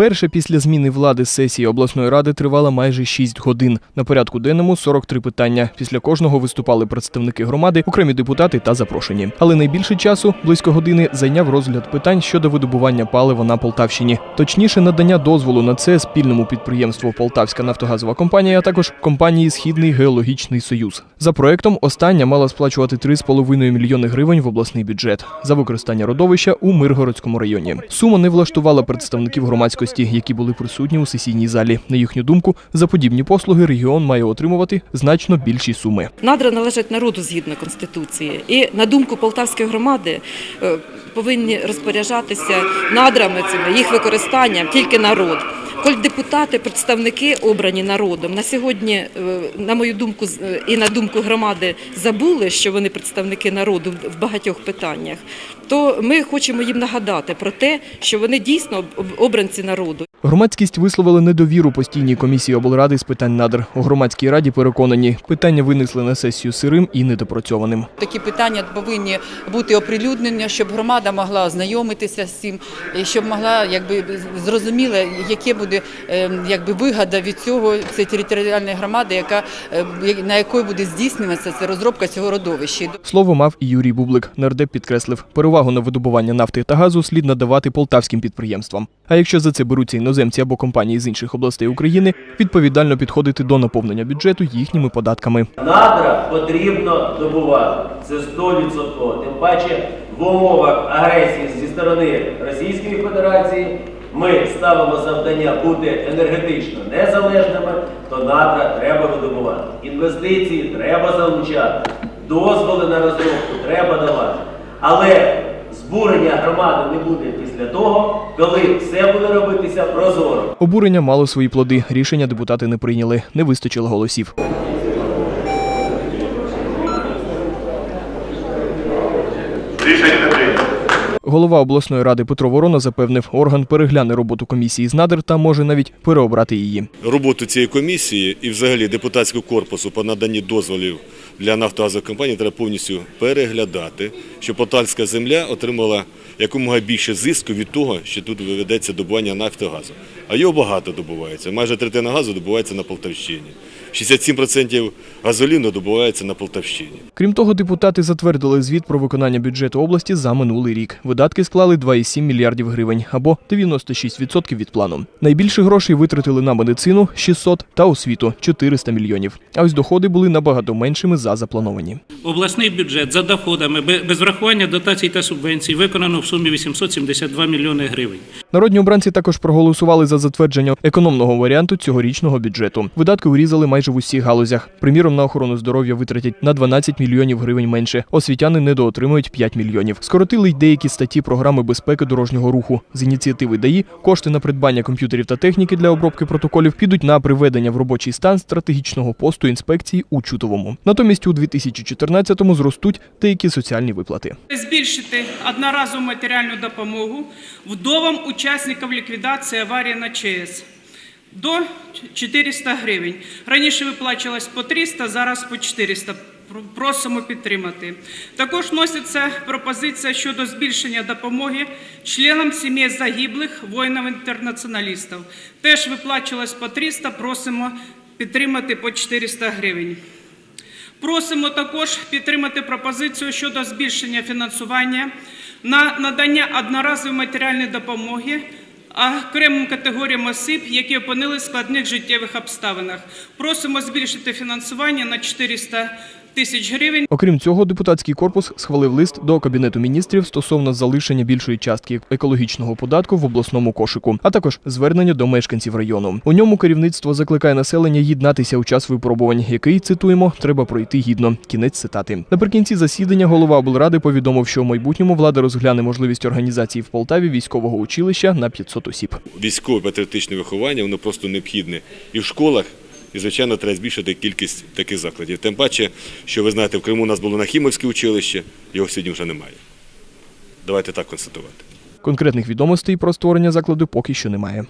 Перша після зміни влади сесії обласної ради тривала майже 6 годин. На порядку денному 43 питання. Після кожного виступали представники громади, окремі депутати та запрошені. Але найбільше часу, близько години, зайняв розгляд питань щодо видобування палива на Полтавщині. Точніше, надання дозволу на це спільному підприємству Полтавська нафтогазова компанія, а також компанії Східний геологічний союз. За проектом остання мала сплачувати 3,5 мільйони гривень в обласний бюджет за використання родовища у Миргородському районі. Сума не влаштувала представників громадськості, які були присутні у сесійній залі. На їхню думку, за подібні послуги регіон має отримувати значно більші суми. Надра належать народу згідно Конституції. І на думку Полтавської громади е, повинні розпоряджатися надрами цими, їх використанням тільки народ. Коль депутати, представники обрані народом на сьогодні, е, на мою думку, е, і на думку громади забули, що вони представники народу в- багатьох питаннях, то ми хочемо їм нагадати про те, що вони дійсно об- об- обранці народу. Громадськість висловила недовіру постійній комісії облради з питань надр. У громадській раді переконані, питання винесли на сесію сирим і недопрацьованим. Такі питання повинні бути оприлюднені, щоб громада могла ознайомитися з цим, щоб могла якби зрозуміла, яке буде е, якби вигода від цього цієї територіальної громади, яка е, на якої буде здійснюватися ця розробка цього родовища. Слово мав і Юрій Бублик. Нардеп підкреслив, перевагу на видобування нафти та газу слід надавати полтавським підприємствам. А якщо за це беруться іноземці або компанії з інших областей України, відповідально підходити до наповнення бюджету їхніми податками. Надра потрібно добувати. Це 100%. Тим паче в умовах агресії зі сторони Російської Федерації ми ставимо завдання бути енергетично незалежними, то надра треба видобувати. Інвестиції треба залучати, дозволи на розробку треба давати. Але збурення громади не буде після того, коли все буде робитися прозоро. Обурення мало свої плоди. Рішення депутати не прийняли. Не вистачило голосів. Рішення. Голова обласної ради Петро Ворона запевнив, орган перегляне роботу комісії з надр та може навіть переобрати її. роботу цієї комісії і взагалі депутатського корпусу по наданні дозволів для нафтогазових компаній треба повністю переглядати, щоб Потальська земля отримала якомога більше зиску від того, що тут виведеться добування нафтогазу. А його багато добувається. Майже третина газу добувається на Полтавщині. 67% газоліну добувається на Полтавщині. Крім того, депутати затвердили звіт про виконання бюджету області за минулий рік. Видатки склали 2,7 мільярдів гривень або 96% від плану. Найбільше грошей витратили на медицину 600 та освіту 400 мільйонів. А ось доходи були набагато меншими за заплановані. Обласний бюджет за доходами без врахування дотацій та субвенцій виконано в сумі 872 мільйони гривень. Народні обранці також проголосували за затвердження економного варіанту цьогорічного бюджету. Видатки урізали майже в усіх галузях. Приміром, на охорону здоров'я витратять на 12 мільйонів гривень менше. Освітяни недоотримують 5 мільйонів. Скоротили й деякі статті програми безпеки дорожнього руху. З ініціативи ДАІ кошти на придбання комп'ютерів та техніки для обробки протоколів підуть на приведення в робочий стан стратегічного посту інспекції у Чутовому. Натомість у 2014-му зростуть деякі соціальні виплати. збільшити одноразову матеріальну допомогу вдовам учасників ліквідації аварії на ЧАЕС до 400 гривень. Раніше виплачувалось по 300, зараз по 400. Просимо підтримати. Також вноситься пропозиція щодо збільшення допомоги членам сімей загиблих воїнів-інтернаціоналістів. Теж виплачувалось по 300, просимо підтримати по 400 гривень. Просимо також підтримати пропозицію щодо збільшення фінансування на надання одноразової матеріальної допомоги окремим категоріям осіб, які опинились в складних життєвих обставинах. Просимо збільшити фінансування на 400 тисяч гривень. Окрім цього, депутатський корпус схвалив лист до кабінету міністрів стосовно залишення більшої частки екологічного податку в обласному кошику, а також звернення до мешканців району. У ньому керівництво закликає населення єднатися у час випробувань, який цитуємо треба пройти гідно. Кінець цитати. Наприкінці засідання голова облради повідомив, що в майбутньому влада розгляне можливість організації в Полтаві військового училища на 500 осіб. Військове патріотичне виховання воно просто необхідне і в школах. І, звичайно, треба збільшити кількість таких закладів. Тим паче, що ви знаєте, в Криму у нас було Нахімовське училище, його сьогодні вже немає. Давайте так констатувати. Конкретних відомостей про створення закладу поки що немає.